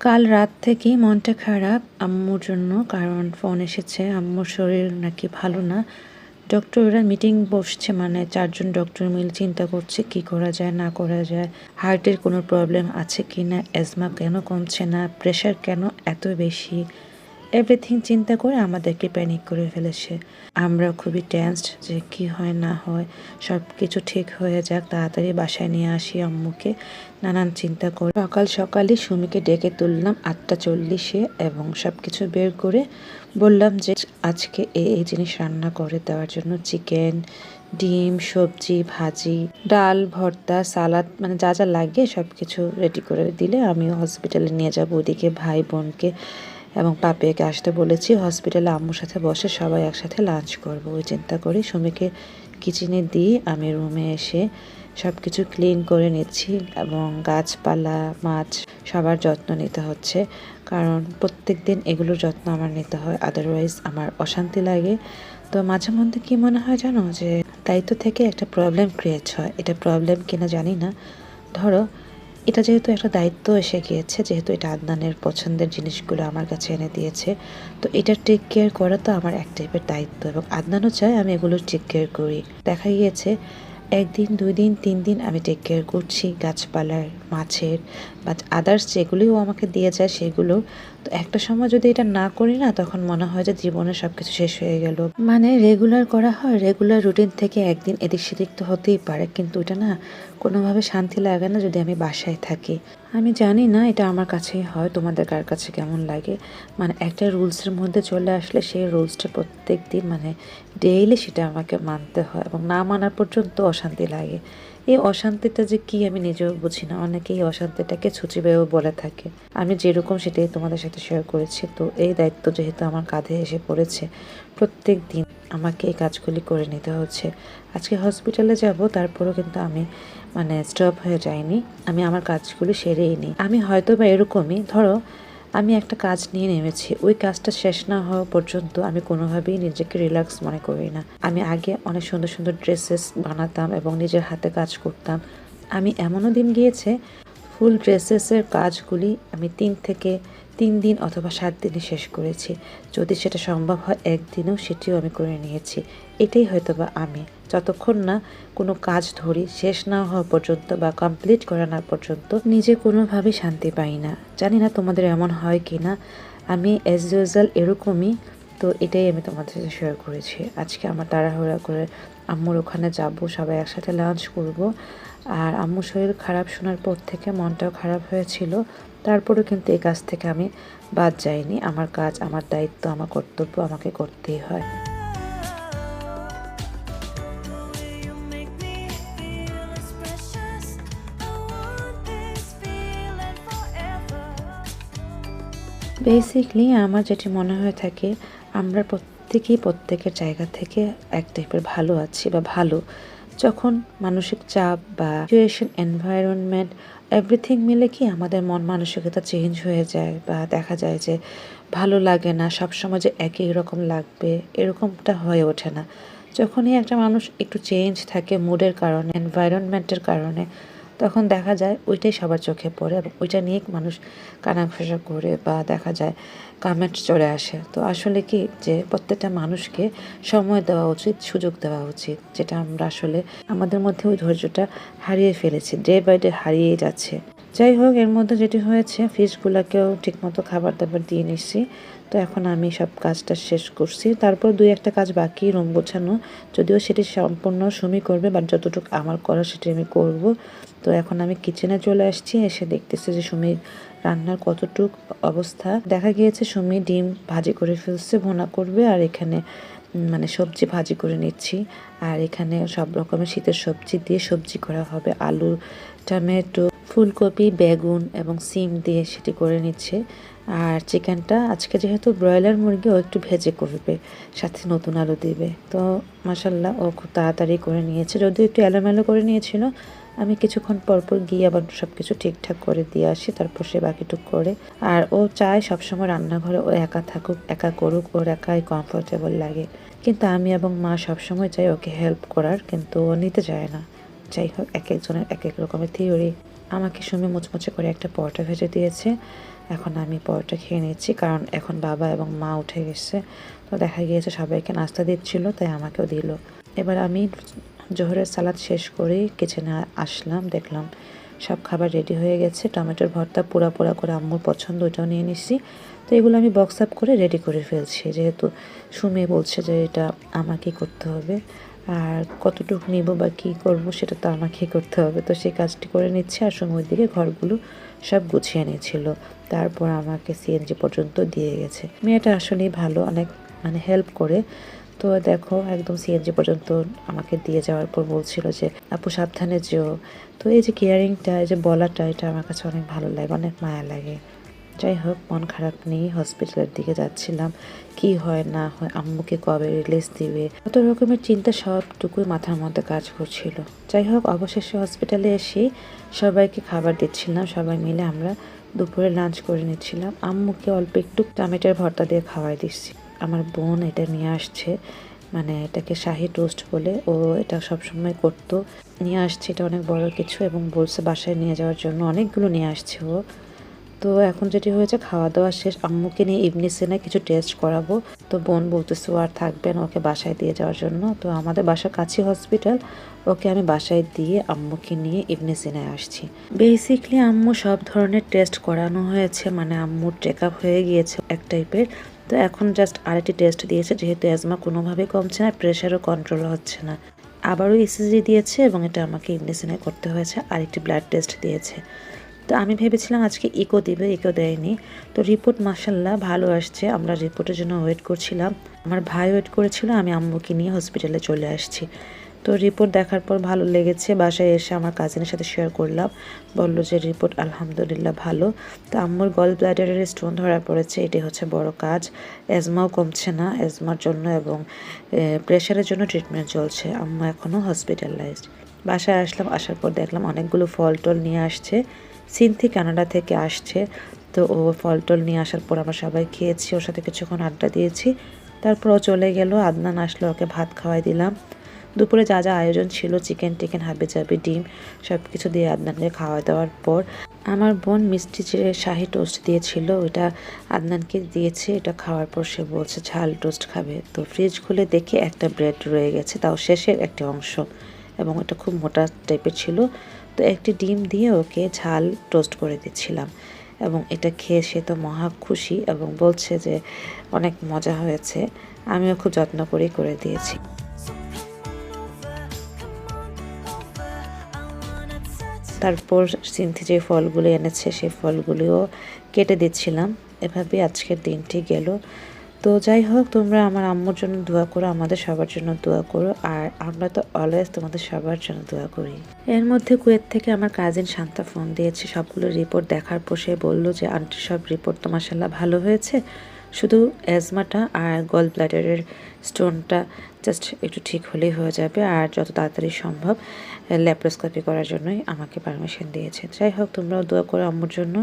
কাল রাত থেকেই মনটা খারাপ আম্মুর জন্য, কারণ ফোন এসেছে। আম্মুর শরীর নাকি ভালো না। ডক্টররা মিটিং বসছে মানে চারজন ডক্টর মিলে চিন্তা করছে, কি করা যায়, না করা যায়। হার্টের কোনো প্রবলেম আছে কি না অ্যাজমা কেন কমছে না? প্রেশার কেন এত বেশি? এভরিথিং চিন্তা করে আমাদেরকে প্যানিক করে ফেলেছে। আমরা খুবই টেন্সড যে কি হয়, না হয় সব কিছু ঠিক হয়ে যাক, তাড়াতাড়ি বাসায় নিয়ে আসি আম্মুকে। নানান চিন্তা করে সকাল সকালে সুমিকে ডেকে তুললাম আটটা চল্লিশে এবং সব কিছু বের করে বললাম যে আজকে এই এই জিনিস রান্না করে দেওয়ার জন্য চিকেন ডিম, সবজি, ভাজি, ডাল, ভর্তা, সালাদ মানে যা যা লাগে সব কিছু রেডি করে দিলে আমি হসপিটালে নিয়ে যাব। ওদিকে ভাই বোনকে এবং পাপিয়াকে আসতে বলেছি, হসপিটালে আম্মুর সাথে বসে সবাই একসাথে লাঞ্চ করব। ওই চিন্তা করি সুমিকে কিচেনে দিয়ে আমি রুমে এসে সব কিছু ক্লিন করে নিচ্ছি এবং গাছপালা, মাছ সবার যত্ন নিতে হচ্ছে। কারণ প্রত্যেক দিন এগুলোর যত্ন আমার নিতে হয় আদারওয়াইজ আমার অশান্তি লাগে। তো মাঝে মধ্যে কী মনে হয় জানো যে দায়িত্ব থেকে একটা প্রবলেম ক্রিয়েট হয়। এটা প্রবলেম কিনা জানি না। ধরো এটা যেহেতু একটা দায়িত্ব এসে গিয়েছে, যেহেতু এটা আদনানের পছন্দের জিনিসগুলো আমার কাছে এনে দিয়েছে, তো এটা টেক কেয়ার করা তো আমার এক টাইপের দায়িত্ব এবং আদনানও চায় আমি এগুলো টেক কেয়ার করি। দেখা গিয়েছে, একদিন, দুই দিন, তিন দিন আমি টেক কেয়ার করছি গাছপালার মাছের বা আদার্স যেগুলিও আমাকে দিয়ে যায় সেগুলো তো একটা সময় যদি এটা না করি না, তখন মনে হয় যে জীবনে সব কিছু শেষ হয়ে গেল। মানে রেগুলার করা হয় রেগুলার রুটিন থেকে একদিন এদিক সেদিক তো হতেই পারে, কিন্তু এটা না কোনোভাবে শান্তি লাগে না যদি আমি বাসায় থাকি। আমি জানি না এটা আমার কাছেই হয়, তোমাদের কার কাছে কেমন লাগে? মানে একটা রুলসের মধ্যে চলে আসলে সেই রুলসটা প্রত্যেক দিন মানে ডেইলি সেটা আমাকে মানতে হয় এবং না মানার পর্যন্ত অশান্তি লাগে। এই অশান্তিটা যে কি আমি নিজেও বুঝি না। অনেকে এই অশান্তিটাকে ছুচিবেও বলে থাকে। আমি যেরকম সেটাই তোমাদের সাথে শেয়ার করেছি। তো এই দায়িত্ব যেহেতু আমার কাঁধে এসে পড়েছে, প্রত্যেক দিন আমাকে এই কাজগুলি করে নিতে হচ্ছে। আজকে হসপিটালে যাব, তারপরেও কিন্তু আমি মানে স্টপ হয়ে যাইনি। আমি আমার কাজগুলি সেরেই নিই। আমি হয়তো বা এরকমই, ধরো আমি একটা কাজ নিয়ে নেমেছি। ওই কাজটা শেষ না হওয়া পর্যন্ত আমি কোনোভাবেই নিজেকে রিল্যাক্স মনে করি না। আমি আগে অনেক সুন্দর সুন্দর ড্রেসেস বানাতাম এবং নিজের হাতে কাজ করতাম। আমি এমনও দিন গিয়েছে ফুল ড্রেসেসের কাজগুলি আমি তিন থেকে তিন দিন অথবা সাত দিনে শেষ করেছি। যদি সেটা সম্ভব হয়, একদিনেও সেটিও আমি করে নিয়েছি। এটাই হয়তো বা আমি। যতক্ষণ না কোনো কাজ ধরি, শেষ না হওয়া পর্যন্ত বা কমপ্লিট করা না পর্যন্ত নিজে কোনোভাবেই শান্তি পাই না। জানি না তোমাদের এমন হয় কি না আমি অ্যাজ ইউজুয়াল এরকমই তো এটাই আমি তোমাদের সাথে শেয়ার করেছি। আজকে আমার তাড়াহুড়া করে আম্মুর ওখানে যাব, সবাই একসাথে লাঞ্চ করব। আর আম্মুর শরীর খারাপ শোনার পর থেকে মনটাও খারাপ হয়েছিল। তারপরেও কিন্তু এই কাজ থেকে আমি বাদ যাইনি। আমার কাজ, আমার দায়িত্ব, আমার কর্তব্য আমাকে করতেই হয়। বেসিকলি আমার যেটি মনে হয়ে থাকে, আমরা প্রত্যেকেই প্রত্যেকের জায়গা থেকে এক টাইপের ভালো আছি বা ভালো। যখন মানসিক চাপ বা সিচুয়েশন এনভায়রনমেন্ট এভরিথিং মিলে কি আমাদের মন মানসিকতা চেঞ্জ হয়ে যায় বা দেখা যায় যে ভালো লাগে না, সবসময় যে একই রকম লাগবে, এরকমটা হয়ে ওঠে না। যখনই একটা মানুষ একটু চেঞ্জ থাকে মুডের কারণে এনভায়রনমেন্টের কারণে তখন দেখা যায় ওইটাই সবার চোখে পড়ে এবং ওইটা নিয়ে মানুষ কানাঘষা করে বা দেখা যায় কামেন্ট চলে আসে। তো আসলে কি যে প্রত্যেকটা মানুষকে সময় দেওয়া উচিত, সুযোগ দেওয়া উচিত, যেটা আমরা আসলে আমাদের মধ্যে ওই ধৈর্যটা হারিয়ে ফেলেছি ডে বাই ডে হারিয়ে যাচ্ছে। যাই হোক, এর মধ্যে যেটি হয়েছে, ফিশগুলোকেও ঠিকমতো খাবার দাবার দিয়ে নিচ্ছি তো এখন আমি সব কাজটা শেষ করছি। তারপর দুই একটা কাজ বাকি, রুম গোছানো। যদিও সেটি সম্পূর্ণ সুমি করবে বাট যতটুকু আমার করা সেটি আমি করব। তো এখন আমি কিচেনে চলে আসছি, এসে দেখতেছি যে সুমির রান্নার কতটুক অবস্থা। দেখা গিয়েছে সুমি ডিম ভাজি করে ফেলছে, ভোনা করবে, আর এখানে মানে সবজি ভাজি করে নিচ্ছি। আর এখানে সব রকমের শীতের সবজি দিয়ে সবজি করা হবে। আলু, টমেটো ফুলকপি, বেগুন এবং সিম দিয়ে সেটি করে নিচ্ছে। আর চিকেনটা আজকে যেহেতু ব্রয়লার মুরগি, ও একটু ভেজে করবে, সাথে নতুন আলু দিবে। তো মাসাল্লাহ ও খুব তাড়াতাড়ি করে নিয়েছে। যদিও একটু এলোমেলো করে নিয়েছিল, আমি কিছুক্ষণ পরপর গিয়ে আবার সব কিছু ঠিকঠাক করে দিয়ে আসি, তারপর সে বাকিটুক করে। আর ও চায় সবসময় রান্নাঘরে ও একা থাকুক, একা করুক, ওর একাই কমফোর্টেবল লাগে। কিন্তু আমি এবং মা সবসময় চাই ওকে হেল্প করার, কিন্তু ও নিতে চায় না। যাই হোক, এক একজনের এক এক রকমের থিওরি আমাকে সুমি মুচমুচে করে একটা পরোটা ভেজে দিয়েছে। এখন আমি পরোটা খেয়ে নিচ্ছি, কারণ এখন বাবা এবং মা উঠে গেছে। তো দেখা গিয়েছে সবাইকে নাস্তা দিচ্ছিল, তাই আমাকেও দিল। এবার আমি জোহরের সালাদ শেষ করেই কিচেনে আসলাম, দেখলাম সব খাবার রেডি হয়ে গেছে। টমেটোর ভর্তা পোড়া পোড়া করে আম্মুর পছন্দ ওইটাও নিয়ে নিচ্ছি তো এগুলো আমি বক্স আপ করে রেডি করে ফেলছি। যেহেতু সুমি বলছে যে এটা আমাকেই করতে হবে। আর কতটুকু নিব বা কী করব সেটা তো আমাকে করতে হবে। তো সেই কাজটি করে নিচ্ছে আর সময়ের দিকে ঘরগুলো সব গুছিয়ে নিয়েছিল। তারপর আমাকে সিএনজি পর্যন্ত দিয়ে গেছে। মেয়েটা আসলেই ভালো, অনেক মানে হেল্প করে। তো দেখো, একদম সিএনজি পর্যন্ত আমাকে দিয়ে যাওয়ার পর বলছিল যে, আপু সাবধানে যেও। তো এই যে কেয়ারিংটা এই যে বলাটা, এটা আমার কাছে অনেক ভালো লাগে, অনেক মায়া লাগে। যাই হোক মন খারাপ নিয়ে হসপিটালের দিকে যাচ্ছিলাম। কি হয়, না হয়, আম্মুকে কবে রিলিজ দিবে? কত রকমের চিন্তা সবটুকুই মাথার মধ্যে কাজ করছিল। যাই হোক অবশেষে হসপিটালে এসে সবাইকে খাবার দিচ্ছিলাম। সবাই মিলে আমরা দুপুরে লাঞ্চ করে নিচ্ছিলাম। আম্মুকে অল্প একটু টমেটোর ভর্তা দিয়ে খাওয়াই দিচ্ছি। আমার বোন এটা নিয়ে আসছে। মানে এটাকে শাহি টোস্ট বলে। ও এটা সবসময় করতো। নিয়ে আসছে, এটা অনেক বড় কিছু এবং বলছে বাসায় নিয়ে যাওয়ার জন্য অনেকগুলো নিয়ে আসছে ও। তো এখন যেটি হয়েছে খাওয়া দাওয়া শেষ। আম্মুকে নিয়ে ইবনি সিনে কিছু টেস্ট করাবো। তো বোন বলতেছে আর থাকবেন ওকে বাসায় দিয়ে যাওয়ার জন্য। তো আমাদের বাসার কাছে হসপিটাল ওকে আমি বাসায় দিয়ে আম্মুকে নিয়ে ইবনি সিনায় আসছি। বেসিকলি আম্মু সব ধরনের টেস্ট করানো হয়েছে মানে আম্মুর চেক হয়ে গিয়েছে এক টাইপের তো এখন জাস্ট আরেকটি টেস্ট দিয়েছে, যেহেতু অ্যাজমা কোনোভাবেই কমছে না প্রেশারও কন্ট্রোল হচ্ছে না। আবারও ইসিজি দিয়েছে এবং এটা আমাকে ইবনিসিনে করতে হয়েছে। আরেকটি ব্লাড টেস্ট দিয়েছে। তো আমি ভেবেছিলাম আজকে ইকো দেবে ইকো দেয়নি। তো রিপোর্ট মাসাল্লাহ ভালো আসছে, আমরা রিপোর্টের জন্য ওয়েট করছিলাম। আমার ভাই ওয়েট করেছিল, আমি আম্মুকে নিয়ে হসপিটালে চলে আসছি। তো রিপোর্ট দেখার পর ভালো লেগেছে, বাসায় এসে আমার কাজিনের সাথে শেয়ার করলাম। বলল যে রিপোর্ট আলহামদুলিল্লাহ ভালো। তো আম্মুর গল ব্লাডারের স্টোন ধরা পড়েছে এটি হচ্ছে বড় কাজ। অ্যাজমাও কমছে না অ্যাজমার জন্য এবং প্রেশারের জন্য ট্রিটমেন্ট চলছে। আম্মু এখনও হসপিটালাইজড বাসায় আসলাম, আসার পর দেখলাম অনেকগুলো ফল টল নিয়ে আসছে। সিনথি কানাডা থেকে আসছে। তো ও ফল টল নিয়ে আসার পর আমরা সবাই খেয়েছি, ওর সাথে কিছুক্ষণ আড্ডা দিয়েছি। তারপর ও চলে গেল, আদনান আসলো, ওকে ভাত খাওয়াই দিলাম। দুপুরে যা যা আয়োজন ছিল, চিকেন টিকেন হাবি জাবি ডিম সব কিছু দিয়ে আদনানকে খাওয়া দাওয়ার পর আমার বোন মিষ্টি যে শাহি টোস্ট দিয়েছিল ওটা আদনানকে দিয়েছে। এটা খাওয়ার পর সে বলছে, ঝাল টোস্ট খাবে। তো ফ্রিজ খুলে দেখে একটা ব্রেড রয়ে গেছে, তাও শেষের একটি অংশ। এবং এটা খুব মোটা টাইপের ছিল। তো একটি ডিম দিয়ে ওকে ঝাল টোস্ট করে দিচ্ছিলাম। এবং এটা খেয়ে সে তো মহা খুশি এবং বলছে যে অনেক মজা হয়েছে, আমিও খুব যত্ন করেই করে দিয়েছি। তারপর সিনথি যে ফলগুলো এনেছে সেই ফলগুলিও কেটে দিচ্ছিলাম। এভাবে আজকের দিনটি গেল। তো যাই হোক, তোমরা আমার আম্মুর জন্য দোয়া করো, আমাদের সবার জন্য দোয়া করো, আর আমরা তো অলওয়েজ তোমাদের সবার জন্য দোয়া করি। এর মধ্যে কুয়েত থেকে আমার কাজিন শান্তা ফোন দিয়েছে, সবগুলো রিপোর্ট দেখার পর সে বলল যে আন্টির সব রিপোর্ট তো মাসাল্লাহ ভালো হয়েছে। শুধু অ্যাজমাটা আর গল ব্লাডারের স্টোনটা জাস্ট একটু ঠিক হলেই হয়ে যাবে, আর যত তাড়াতাড়ি সম্ভব ল্যাপ্রোস্কোপি করার জন্যই আমাকে পারমিশন দিয়েছে। যাই হোক, তোমরাও দোয়া করো আম্মুর জন্য।